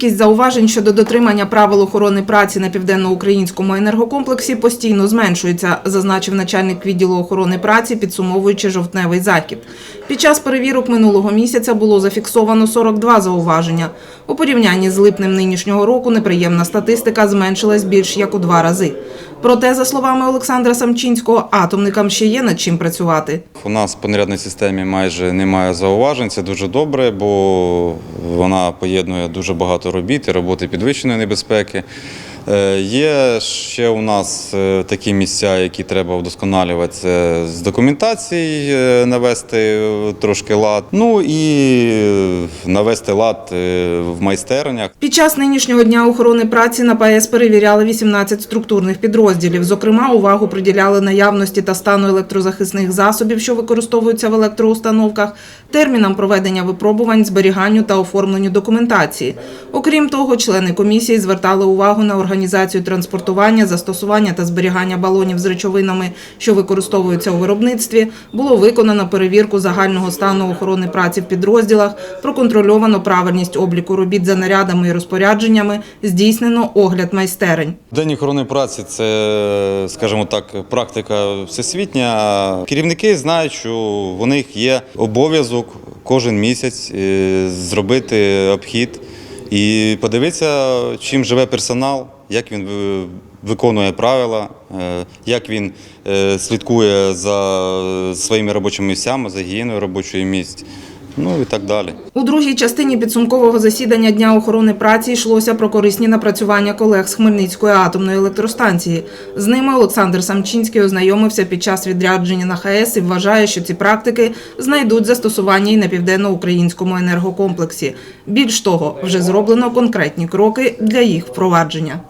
Кількість зауважень щодо дотримання правил охорони праці на південноукраїнському енергокомплексі постійно зменшується, зазначив начальник відділу охорони праці, підсумовуючи жовтневий захід. Під час перевірок минулого місяця було зафіксовано 42 зауваження. У порівнянні з липнем нинішнього року неприємна статистика зменшилась більш як у два рази. Проте, за словами Олександра Самчинського, атомникам ще є над чим працювати. У нас по нарядній системі майже немає зауважень. Це дуже добре, бо вона поєднує дуже багато робіт і роботи підвищеної небезпеки. Е, Є ще у нас е, такі місця, які треба вдосконалювати. Це з документації е, навести трошки лад. Ну і навести лад в майстернях. Під час нинішнього дня охорони праці на ПАЕС перевіряли 18 структурних підрозділів. Зокрема, увагу приділяли наявності та стану електрозахисних засобів, що використовуються в електроустановках, термінам проведення випробувань, зберіганню та оформленню документації. Окрім того, члени комісії звертали увагу на організацію транспортування, застосування та зберігання балонів з речовинами, що використовуються у виробництві. Було виконано перевірку загального стану охорони праці в підрозділах, проконтрольовано правильність обліку робіт за нарядами і розпорядженнями, здійснено огляд майстерень. День охорони праці це, скажімо так, практика всесвітня. Керівники знають, що в них є обов'язок кожен місяць е, зробити обхід і подивитися, чим живе персонал, як він виконує правила, е, як він е, слідкує за своїми робочими місцями, за гігієною робочої місць, ну і так далі. У другій частині підсумкового засідання Дня охорони праці йшлося про корисні напрацювання колег з Хмельницької атомної електростанції. З ними Олександр Самчинський ознайомився під час відрядження на ХАЕС і вважає, що ці практики знайдуть застосування і на південноукраїнському енергокомплексі. Більш того, вже зроблено конкретні кроки для їх впровадження.